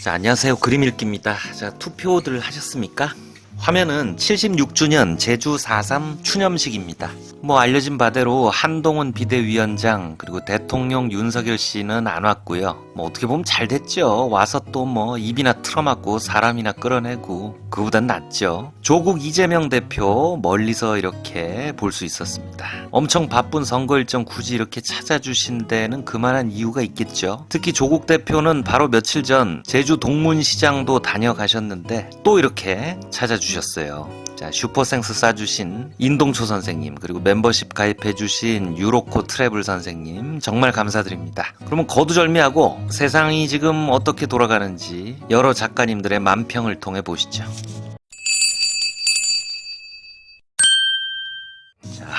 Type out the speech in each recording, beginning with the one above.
자, 안녕하세요. 그림 읽기입니다. 자, 투표들 하셨습니까? 화면은 76주년 제주 4.3 추념식입니다. 뭐 알려진 바대로 한동훈 비대위원장 그리고 대통령 윤석열 씨는 안 왔고요. 뭐 어떻게 보면 잘 됐죠. 와서 또 뭐 입이나 틀어맞고 사람이나 끌어내고 그보단 낫죠. 조국 이재명 대표 멀리서 이렇게 볼 수 있었습니다. 엄청 바쁜 선거 일정 굳이 이렇게 찾아주신 데는 그만한 이유가 있겠죠. 특히 조국 대표는 바로 며칠 전 제주 동문시장도 다녀가셨는데 또 이렇게 찾아주셨 어요. 자, 슈퍼생스 싸주신 인동초 선생님, 그리고 멤버십 가입해주신 유로코 트래블 선생님, 정말 감사드립니다. 그러면 거두절미하고 세상이 지금 어떻게 돌아가는지 여러 작가님들의 만평을 통해 보시죠.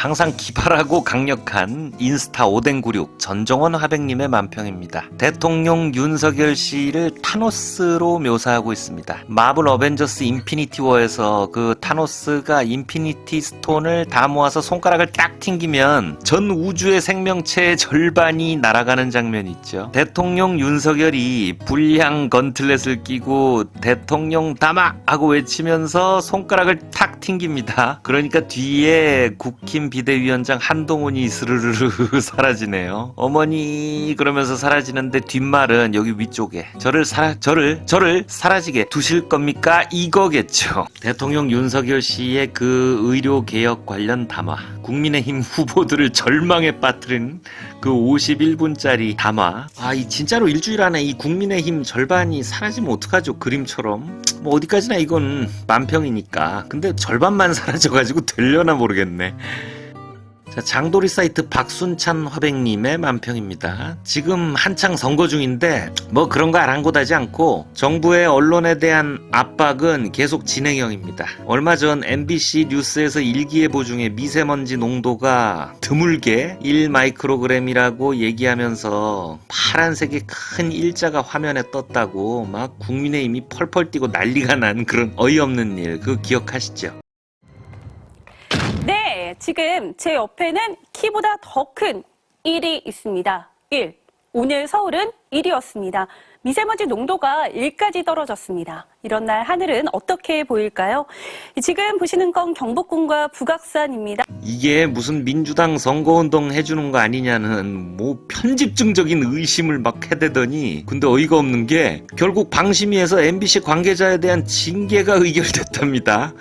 항상 기발하고 강력한 인스타 오뎅구육 전정원 화백님의 만평입니다. 대통령 윤석열 씨를 타노스로 묘사하고 있습니다. 마블 어벤져스 인피니티 워에서 그 타노스가 인피니티 스톤을 다 모아서 손가락을 딱 튕기면 전 우주의 생명체의 절반이 날아가는 장면이 있죠. 대통령 윤석열이 불량 건틀렛을 끼고 대통령 담아 하고 외치면서 손가락을 탁 튕깁니다. 그러니까 뒤에 국힘 비대위원장 한동훈이 스르르르 사라지네요. 어머니 그러면서 사라지는데 뒷말은 여기 위쪽에 저를 사라 저를 저를 사라지게 두실 겁니까? 이거겠죠. 대통령 윤석열 씨의 그 의료 개혁 관련 담화, 국민의힘 후보들을 절망에 빠뜨린 그 51분짜리 담화. 아, 이 진짜로 일주일 안에 이 국민의힘 절반이 사라지면 어떡하죠? 그림처럼. 뭐 어디까지나 이건 만평이니까. 근데 절반만 사라져가지고 되려나 모르겠네. 자, 장도리 사이트 박순찬 화백님의 만평입니다. 지금 한창 선거 중인데 뭐 그런 거 아랑곳하지 않고 정부의 언론에 대한 압박은 계속 진행형입니다. 얼마 전 MBC 뉴스에서 일기예보 중에 미세먼지 농도가 드물게 1마이크로그램이라고 얘기하면서 파란색의 큰 일자가 화면에 떴다고 막 국민의힘이 펄펄 뛰고 난리가 난 그런 어이없는 일 그거 기억하시죠? 네, 지금 제 옆에는 키보다 더 큰 1이 있습니다. 1. 오늘 서울은 1이었습니다. 미세먼지 농도가 1까지 떨어졌습니다. 이런 날 하늘은 어떻게 보일까요? 지금 보시는 건 경복궁과 북악산입니다. 이게 무슨 민주당 선거운동 해주는 거 아니냐는 뭐 편집증적인 의심을 막 해대더니 근데 어이가 없는 게 결국 방심위에서 MBC 관계자에 대한 징계가 의결됐답니다.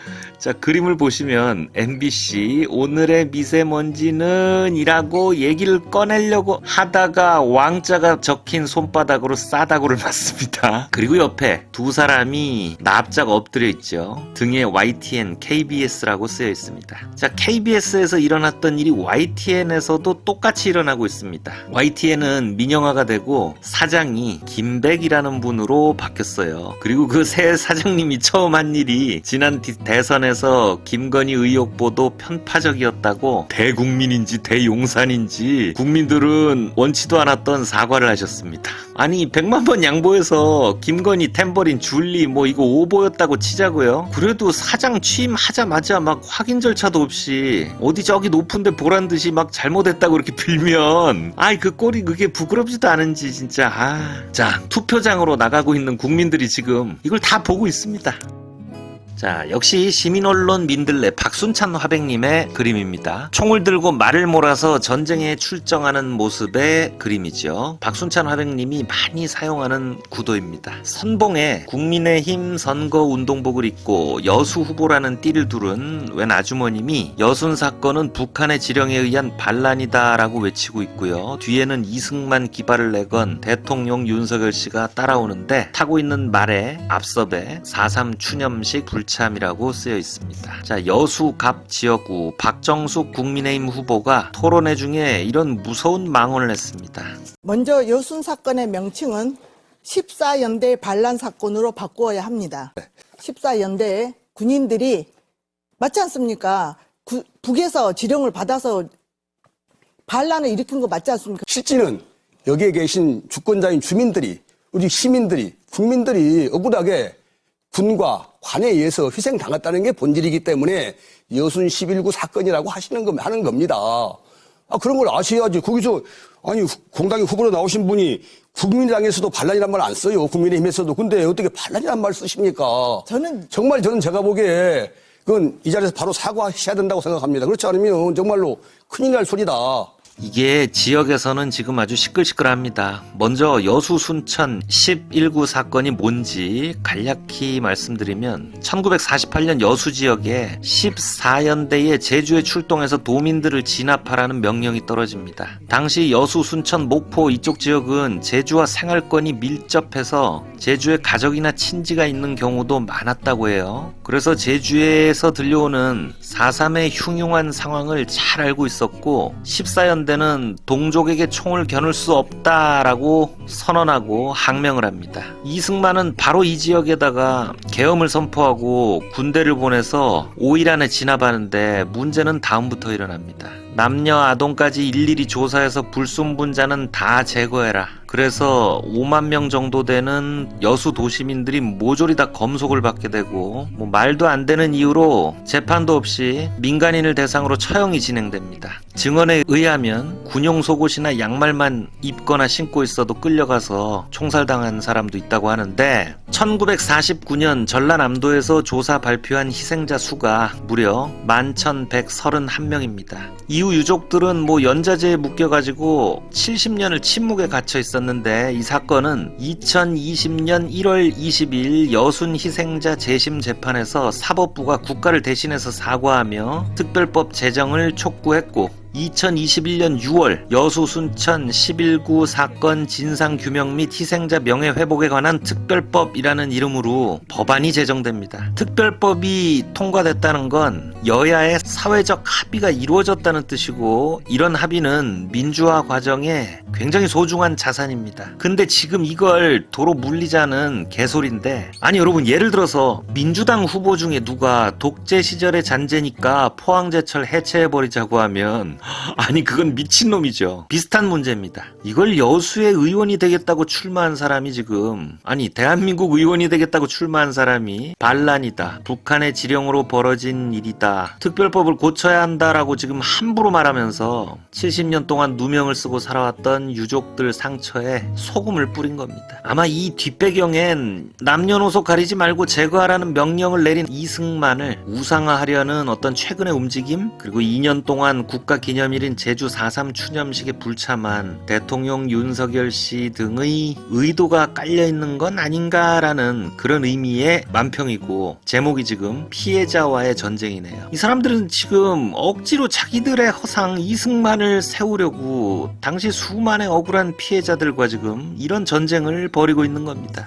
자 그림을 보시면 MBC 오늘의 미세먼지는 이라고 얘기를 꺼내려고 하다가 왕자가 적힌 손바닥으로 싸다구를 맞습니다. 그리고 옆에 두 사람이 납작 엎드려 있죠. 등에 YTN, KBS라고 쓰여 있습니다. 자, KBS에서 일어났던 일이 YTN에서도 똑같이 일어나고 있습니다. YTN은 민영화가 되고 사장이 김백이라는 분으로 바뀌었어요. 그리고 그 새 사장님이 처음 한 일이 지난 디- 대선에 서 김건희 의혹 보도 편파적이었다고 대국민인지 대용산인지 국민들은 원치도 않았던 사과를 하셨습니다. 아니 100만 번 양보해서 김건희 템버린 줄리 뭐 이거 오보였다고 치자고요. 그래도 사장 취임하자마자 막 확인 절차도 없이 어디 저기 높은데 보란 듯이 막 잘못했다고 이렇게 빌면 아이 그 꼴이 그게 부끄럽지도 않은지 진짜 아. 자 투표장으로 나가고 있는 국민들이 지금 이걸 다 보고 있습니다. 자, 역시 시민언론 민들레 박순찬 화백님의 그림입니다. 총을 들고 말을 몰아서 전쟁에 출정하는 모습의 그림이죠. 박순찬 화백님이 많이 사용하는 구도입니다. 선봉에 국민의힘 선거 운동복을 입고 여수 후보라는 띠를 두른 웬 아주머님이 여순 사건은 북한의 지령에 의한 반란이다라고 외치고 있고요. 뒤에는 이승만 기발을 내건 대통령 윤석열 씨가 따라오는데 타고 있는 말에 앞섭에 4.3 추념식 불 참이라고 쓰여 있습니다. 자, 여수 갑 지역구 박정숙 국민의힘 후보가 토론회 중에 이런 무서운 망언을 했습니다. 먼저 여순 사건의 명칭은 14연대 반란 사건으로 바꾸어야 합니다. 14연대 군인들이 맞지 않습니까? 구- 북에서 지령을 받아서 반란을 일으킨 거 맞지 않습니까? 실제는 여기에 계신 주권자인 주민들이 우리 시민들이 국민들이 억울하게 군과 관에 의해서 희생당했다는 게 본질이기 때문에 여순 11구 사건이라고 하시는 거 하는 겁니다. 아 그런 걸 아셔야지. 거기서 아니 공당의 후보로 나오신 분이 국민의당에서도 반란이란 말 안 써요. 국민의힘에서도. 근데 어떻게 반란이란 말 쓰십니까? 저는 정말 저는 제가 보기에 그건 이 자리에서 바로 사과하셔야 된다고 생각합니다. 그렇지 않으면 정말로 큰일 날 소리다. 이게 지역에서는 지금 아주 시끌시끌합니다. 먼저 여수 순천 11구 사건이 뭔지 간략히 말씀드리면 1948년 여수 지역에 14연대의 제주에 출동해서 도민들을 진압하라는 명령이 떨어집니다. 당시 여수 순천 목포 이쪽 지역은 제주와 생활권이 밀접해서 제주에 가족이나 친지가 있는 경우도 많았다고 해요. 그래서 제주에서 들려오는 4.3의 흉흉한 상황을 잘 알고 있었고 14연대 는 동족에게 총을 겨눌 수 없다라고 선언하고 항명을 합니다. 이승만은 바로 이 지역에다가 계엄을 선포하고 군대를 보내서 5일 안에 진압하는데 문제는 다음부터 일어납니다. 남녀 아동까지 일일이 조사해서 불순분자는 다 제거해라. 그래서 5만 명 정도 되는 여수 도시민들이 모조리 다 검속을 받게 되고 뭐 말도 안 되는 이유로 재판도 없이 민간인을 대상으로 처형이 진행됩니다. 증언에 의하면 군용 속옷이나 양말만 입거나 신고 있어도 끌려가서 총살당한 사람도 있다고 하는데 1949년 전라남도에서 조사 발표한 희생자 수가 무려 11,131명입니다. 이후 유족들은 뭐 연자제에 묶여가지고 70년을 침묵에 갇혀 있었는데 이 사건은 2020년 1월 22일 여순 희생자 재심 재판에서 사법부가 국가를 대신해서 사과하며 특별법 제정을 촉구했고 2021년 6월 여수 순천 11구 사건 진상 규명 및 희생자 명예 회복에 관한 특별법이라는 이름으로 법안이 제정됩니다. 특별법이 통과됐다는 건 여야의 사회적 합의가 이루어졌다는 뜻이고 이런 합의는 민주화 과정에 굉장히 소중한 자산입니다. 근데 지금 이걸 도로 물리자는 개소리인데 아니 여러분 예를 들어서 민주당 후보 중에 누가 독재 시절의 잔재니까 포항제철 해체해버리자고 하면 아니 그건 미친놈이죠. 비슷한 문제입니다. 이걸 여수의 의원이 되겠다고 출마한 사람이 지금 아니 대한민국 의원이 되겠다고 출마한 사람이 반란이다. 북한의 지령으로 벌어진 일이다. 특별법을 고쳐야 한다라고 지금 함부로 말하면서 70년 동안 누명을 쓰고 살아왔던 유족들 상처에 소금을 뿌린 겁니다. 아마 이 뒷배경엔 남녀노소 가리지 말고 제거하라는 명령을 내린 이승만을 우상화하려는 어떤 최근의 움직임 그리고 2년 동안 국가 기 념일인 제주 4.3 추념식에 불참한 대통령 윤석열 씨 등의 의도가 깔려 있는 건 아닌가라는 그런 의미의 만평이고 제목이 지금 피해자와의 전쟁이네요. 이 사람들은 지금 억지로 자기들의 허상 이승만을 세우려고 당시 수많은 억울한 피해자들과 지금 이런 전쟁을 벌이고 있는 겁니다.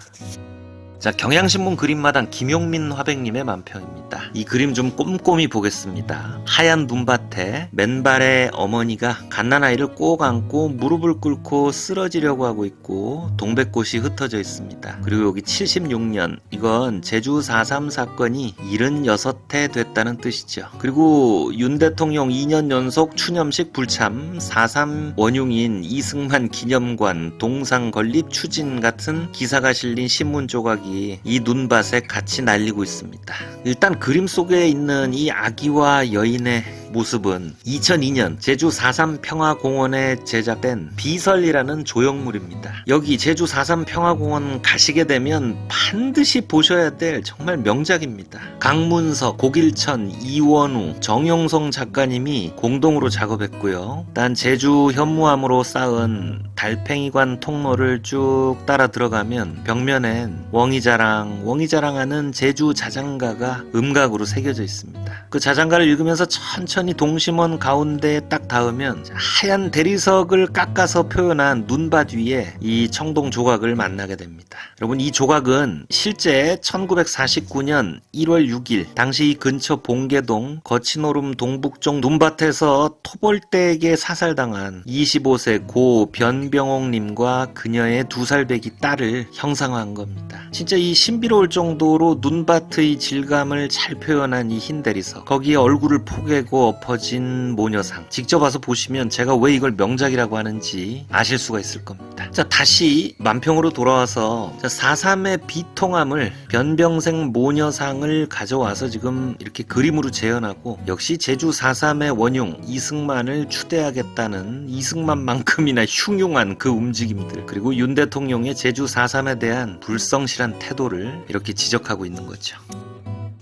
자, 경향신문 그림마당 김용민 화백님의 만평입니다. 이 그림 좀 꼼꼼히 보겠습니다. 하얀 눈밭에 맨발의 어머니가 갓난아이를 꼭 안고 무릎을 꿇고 쓰러지려고 하고 있고 동백꽃이 흩어져 있습니다. 그리고 여기 76년 이건 제주 4.3 사건이 76회 됐다는 뜻이죠. 그리고 윤 대통령 2년 연속 추념식 불참 4.3 원흉인 이승만 기념관 동상 건립 추진 같은 기사가 실린 신문 조각이 이 눈밭에 같이 날리고 있습니다. 일단 그림 속에 있는 이 아기와 여인의 모습은 2002년 제주 4.3 평화공원에 제작된 비설이라는 조형물입니다. 여기 제주 4.3 평화공원 가시게 되면 반드시 보셔야 될 정말 명작입니다. 강문석, 고길천, 이원우, 정용성 작가님이 공동으로 작업했고요. 단 제주 현무암으로 쌓은 달팽이관 통로를 쭉 따라 들어가면 벽면엔 웡이자랑, 웡이자랑하는 제주 자장가가 음각으로 새겨져 있습니다. 그 자장가를 읽으면서 천천히 동심원 가운데에 딱 닿으면 하얀 대리석을 깎아서 표현한 눈밭 위에 이 청동 조각을 만나게 됩니다. 여러분 이 조각은 실제 1949년 1월 6일 당시 이 근처 봉계동 거치노름 동북쪽 눈밭에서 토벌대에게 사살당한 25세 고 변 병옥님과 그녀의 두 살배기 딸을 형상화한 겁니다. 진짜 이 신비로울 정도로 눈밭의 질감을 잘 표현한 이 흰 대리석. 거기에 얼굴을 포개고 엎어진 모녀상. 직접 와서 보시면 제가 왜 이걸 명작이라고 하는지 아실 수가 있을 겁니다. 자, 다시 만평으로 돌아와서 4.3의 비통함을 변병생 모녀상을 가져와서 지금 이렇게 그림으로 재현하고 역시 제주 4.3의 원흉 이승만을 추대하겠다는 이승만만큼이나 흉흉 한 그 움직임들 그리고 윤 대통령의 제주 4.3에 대한 불성실한 태도를 이렇게 지적하고 있는 거죠.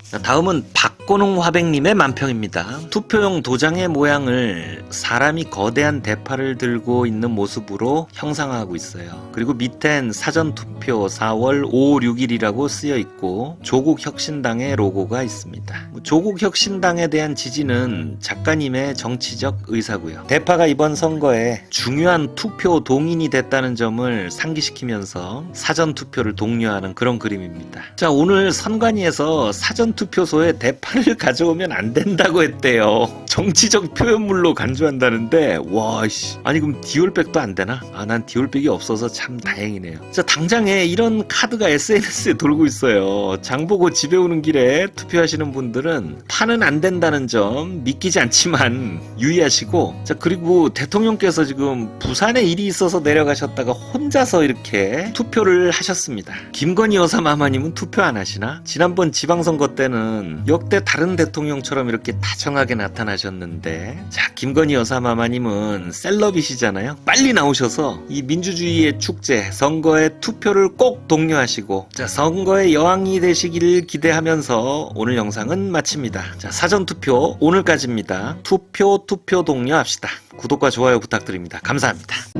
자, 다음은 박 건웅 화백님의 만평입니다. 투표용 도장의 모양을 사람이 거대한 대파를 들고 있는 모습으로 형상화하고 있어요. 그리고 밑엔 사전투표 4월 5, 6일이라고 쓰여 있고 조국혁신당의 로고가 있습니다. 뭐 조국혁신당에 대한 지지는 작가님의 정치적 의사고요. 대파가 이번 선거에 중요한 투표 동인이 됐다는 점을 상기시키면서 사전투표를 독려하는 그런 그림입니다. 자, 오늘 선관위에서 사전투표소에 대파 를 가져오면 안 된다고 했대요. 정치적 표현물로 간주한다는데, 와, 씨. 아니, 그럼 디올백도 안 되나? 아, 난 디올백이 없어서 참 다행이네요. 자, 당장에 이런 카드가 SNS에 돌고 있어요. 장 보고 집에 오는 길에 투표하시는 분들은 파는 안 된다는 점 믿기지 않지만 유의하시고, 자, 그리고 대통령께서 지금 부산에 일이 있어서 내려가셨다가 혼자서 이렇게 투표를 하셨습니다. 김건희 여사 마마님은 투표 안 하시나? 지난번 지방선거 때는 역대 다른 대통령처럼 이렇게 다정하게 나타나셨는데, 자, 김건희 여사 마마님은 셀럽이시잖아요. 빨리 나오셔서 이 민주주의의 축제, 선거에 투표를 꼭 독려하시고, 자, 선거의 여왕이 되시기를 기대하면서 오늘 영상은 마칩니다. 자, 사전 투표 오늘까지입니다. 투표, 투표 독려합시다. 구독과 좋아요 부탁드립니다. 감사합니다.